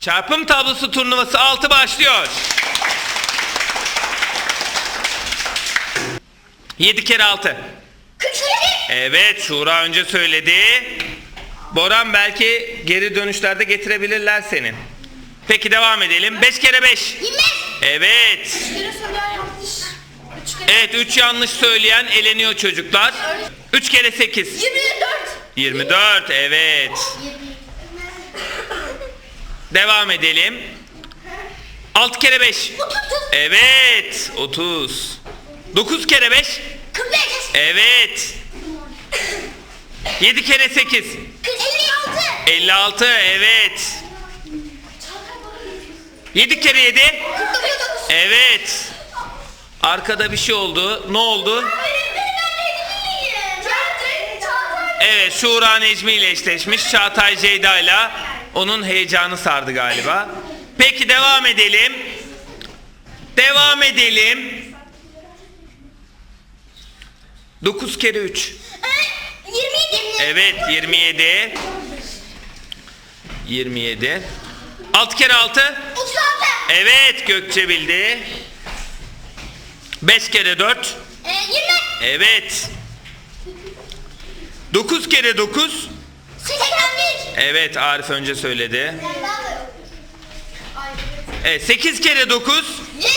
Çarpım tablosu turnuvası 6 başlıyor. 7 kere 6. 47. Evet Şura önce söyledi. Boran belki geri dönüşlerde getirebilirler senin. Peki devam edelim. 5 kere 5. 25. Evet. kere söyleyen yanlış. 3 kere. Evet 3 yanlış söyleyen eleniyor çocuklar. 3 kere 8. 24. 24 evet. Devam edelim. 6 kere 5. 30. Evet 30. 9 kere 5. 45. Evet. 7 kere 8. 56. 56 evet. 7 kere 7. 49. Evet. Arkada bir şey oldu. Ne oldu? Evet Şura Necmi ile eşleşmiş. Çağatay Ceyda ile onun heyecanı sardı galiba. Peki devam edelim. Devam edelim. 9 kere 3. 27. Evet 27. 27. 6 kere 6. 36. Evet Gökçe bildi. 5 kere 4. Ee, 20. Evet. 9 kere 9. 81. Evet Arif önce söyledi. Yok. Evet 8 kere 9. 72.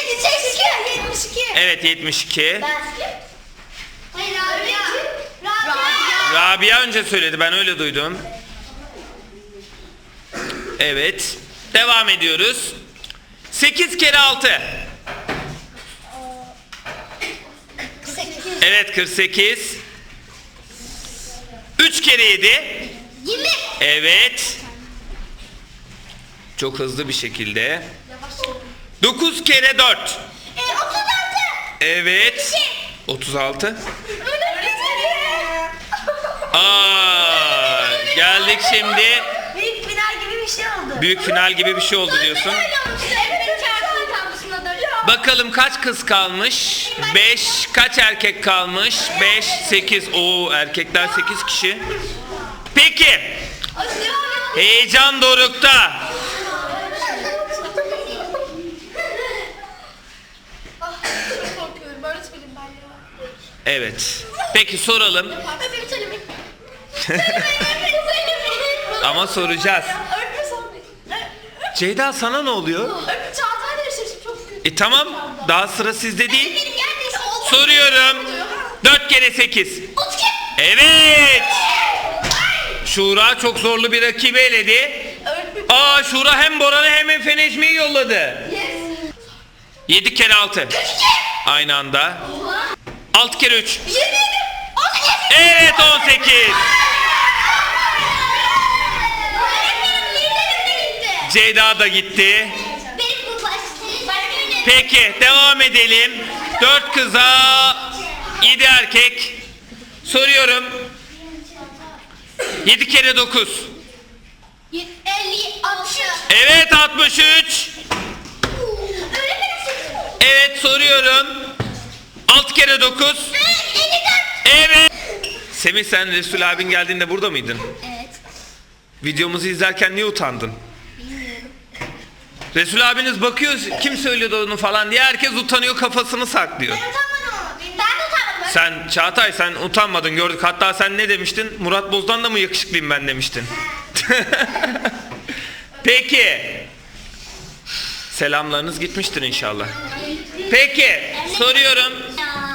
72. Evet 72. Ben Hayır Rabia. Rabia. Rabia önce söyledi ben öyle duydum. Evet. Devam ediyoruz. 8 kere 6. 48. Evet 48. 3 kere 7. 20. Evet. Çok hızlı bir şekilde. 9 kere 4. Ee, 36. Evet. 36. Öyle Aa, geldik şimdi. Büyük final gibi bir şey oldu. Büyük final gibi bir şey oldu diyorsun. Bakalım kaç kız kalmış? 5. Kaç erkek kalmış? 5, 8. Oo erkekler 8 kişi. Peki. Heyecan dorukta. Evet. Peki soralım. Ama soracağız. Ceyda sana ne oluyor? E tamam. Daha sıra sizde değil. Soruyorum. 4 kere 8. 32. Evet. Şura çok zorlu bir rakibi eledi. Aa Şura hem Boran'ı hem Efe Necmi'yi yolladı. Yes. 7 kere 6. Aynı anda. 6 kere 3. 27. 18. Evet 18. Öğretmenim liderim de gitti. Ceyda da gitti. Peki devam edelim. 4 kıza 7 erkek. Soruyorum. 7 kere 9. 50, 60. Evet 63. Öğretmenim sekiz. Evet soruyorum. 6 kere 9. 54. Evet. Semih sen Resul abin geldiğinde burada mıydın? Evet. Videomuzu izlerken niye utandın? Resul abiniz bakıyor kim söylüyordu onu falan diye herkes utanıyor kafasını saklıyor. Ben utanmadım ama. Ben de utanmadım. Sen Çağatay sen utanmadın gördük. Hatta sen ne demiştin? Murat Boz'dan da mı yakışıklıyım ben demiştin. Peki. Selamlarınız gitmiştir inşallah. Peki soruyorum.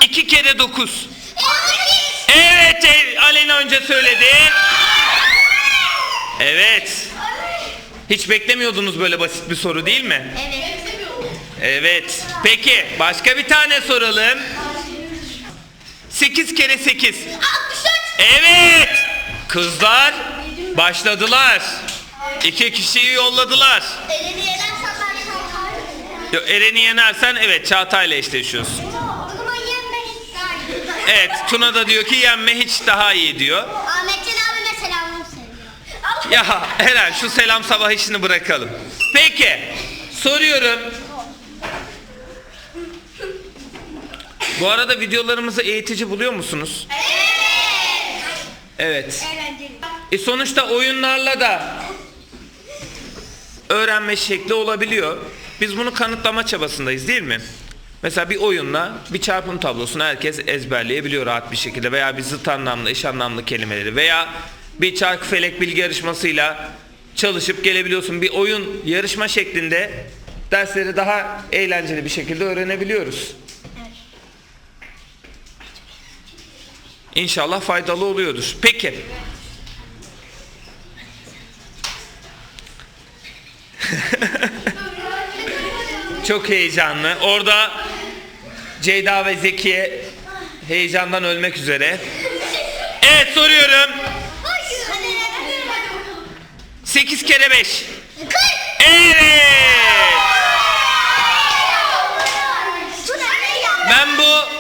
2 kere 9. 18. Evet Aleyna önce söyledi. Evet. Hiç beklemiyordunuz böyle basit bir soru değil mi? Evet. Evet. Peki başka bir tane soralım. 8 kere 8. 64. Evet. Kızlar başladılar. İki kişiyi yolladılar. Elini yenen sandalye Yo, Eren'i yenersen evet Çağatay'la eşleşiyorsun. Evet Tuna da diyor ki yenme hiç daha iyi diyor. Ahmetcan abime selamlar söylüyor. Ya Eren şu selam sabah işini bırakalım. Peki soruyorum. Bu arada videolarımızı eğitici buluyor musunuz? Evet. Evet. E sonuçta oyunlarla da öğrenme şekli olabiliyor. Biz bunu kanıtlama çabasındayız değil mi? Mesela bir oyunla bir çarpım tablosunu herkes ezberleyebiliyor rahat bir şekilde veya bir zıt anlamlı, eş anlamlı kelimeleri veya bir çarkı felek bilgi yarışmasıyla çalışıp gelebiliyorsun. Bir oyun yarışma şeklinde dersleri daha eğlenceli bir şekilde öğrenebiliyoruz. İnşallah faydalı oluyordur. Peki. Çok heyecanlı. Orada Ceyda ve Zekiye heyecandan ölmek üzere. Evet soruyorum. Hayır. Hadi hadi. 8 kere 5. Kırk. Evet. Ben bu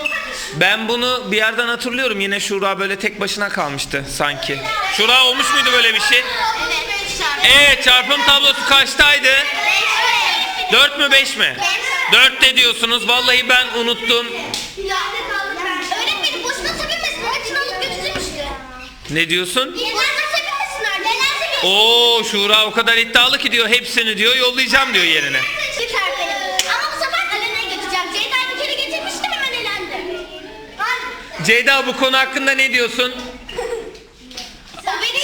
ben bunu bir yerden hatırlıyorum. Yine Şura böyle tek başına kalmıştı sanki. Şura olmuş muydu böyle bir şey? Evet. Evet çarpım tablosu kaçtaydı? 4 mü 5 mi? 4 de diyorsunuz. Vallahi ben unuttum. Ne diyorsun? Oo Şura o kadar iddialı ki diyor hepsini diyor yollayacağım diyor yerine. Süper benim. Ama bu sefer Alena'ya götüreceğim. Ceyda'yı bir kere getirmiştim hemen elendi. Ceyda bu konu hakkında ne diyorsun?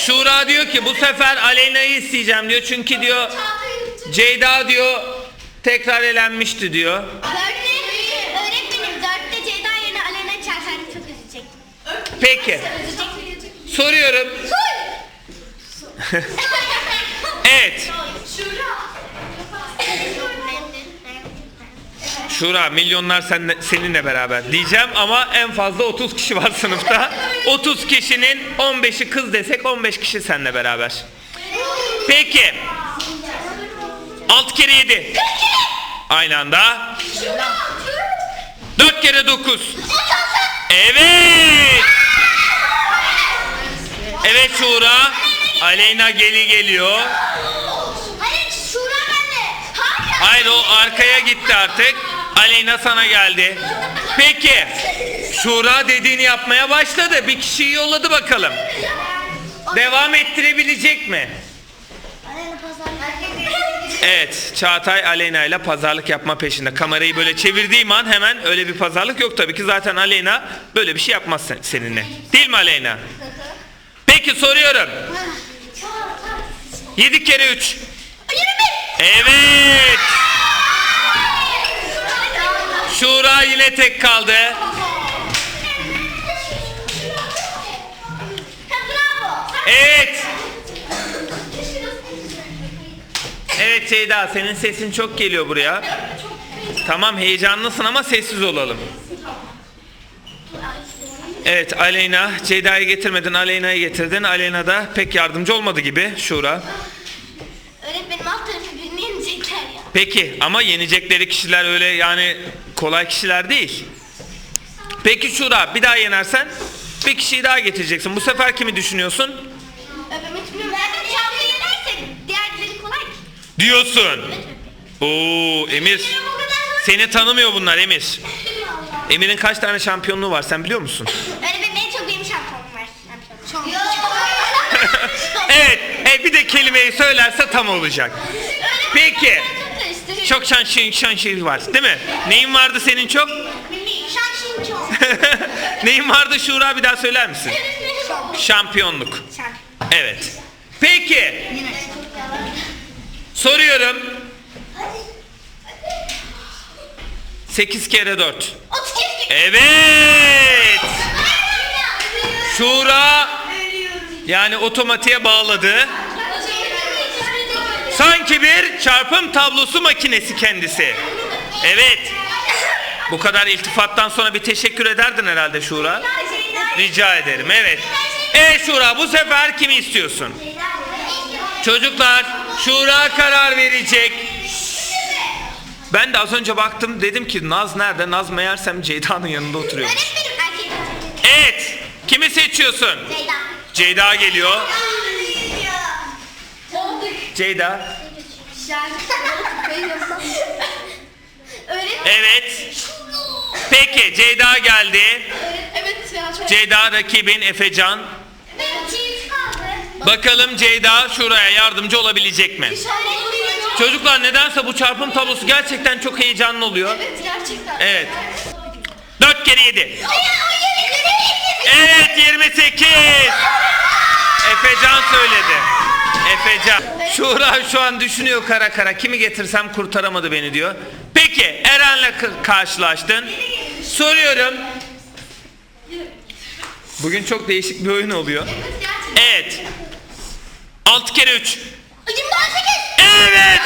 Şura diyor ki bu sefer Aleyna'yı isteyeceğim diyor. Çünkü diyor Ceyda diyor tekrar elenmişti diyor. Peki soruyorum. Evet Şura milyonlar seninle, seninle beraber diyeceğim ama en fazla 30 kişi var sınıfta. 30 kişinin 15'i kız desek 15 kişi seninle beraber. Peki 6 kere 7 aynı anda 4 kere 9 Evet Evet Şura Aleyna geli geliyor Hayır Şura. Hayır. Hayır o arkaya gitti artık. Aleyna sana geldi. Peki. Şura dediğini yapmaya başladı. Bir kişiyi yolladı bakalım. Devam ettirebilecek mi? Evet. Çağatay Aleyna ile pazarlık yapma peşinde. Kamerayı böyle çevirdiğim an hemen öyle bir pazarlık yok tabii ki. Zaten Aleyna böyle bir şey yapmaz sen- seninle. Değil mi Aleyna? Peki soruyorum. 7 kere 3. 21. Evet. Şura yine tek kaldı. Evet. Evet Ceyda senin sesin çok geliyor buraya. Tamam heyecanlısın ama sessiz olalım. Evet Aleyna, Ceyda'yı getirmedin, Aleyna'yı getirdin. Aleyna da pek yardımcı olmadı gibi Şura. Öğretmenim alt tarafı birini yenecekler ya. Peki ama yenecekleri kişiler öyle yani kolay kişiler değil. Peki Şura bir daha yenersen bir kişiyi daha getireceksin. Bu sefer kimi düşünüyorsun? Hiç bilmiyorum. Zaten yenersek diğerleri kolay ki. Diyorsun. Oo Emir. Seni tanımıyor bunlar Emir. Emir'in kaç tane şampiyonluğu var sen biliyor musun? Öğretmenim en çok benim şampiyonum var. Çok. evet, evet bir de kelimeyi söylerse tam olacak. Peki. Çok şanşin şanşin var değil mi? Neyin vardı senin çok? Neyin vardı Şura bir daha söyler misin? Şampiyonluk. Evet. Peki. Soruyorum. 8 kere 4. 32 kere. Evet. Şura yani otomatiğe bağladı. Sanki bir çarpım tablosu makinesi kendisi. Evet. Bu kadar iltifattan sonra bir teşekkür ederdin herhalde Şura. Rica ederim. Evet. Evet Şura bu sefer kimi istiyorsun? Çocuklar Şura karar verecek. Ben de az önce baktım dedim ki Naz nerede? Naz meğersem Ceyda'nın yanında oturuyor. Öğretmenim erkek. Evet. Kimi seçiyorsun? Ceyda. Ceyda geliyor. Ceyda. Evet. Peki Ceyda geldi. Evet. Ceyda rakibin Efecan. Bakalım Ceyda şuraya yardımcı olabilecek mi? Çocuklar nedense bu çarpım tablosu gerçekten çok heyecanlı oluyor. Evet gerçekten. Evet. 4 kere 7. Ay, o yedi, yedi, yedi. Evet 28. Efecan söyledi. Efecan. Şura şu an düşünüyor kara kara. Kimi getirsem kurtaramadı beni diyor. Peki Eren'le karşılaştın. Soruyorum. Bugün çok değişik bir oyun oluyor. Evet gerçekten. Evet. 6 kere 3. 28. Evet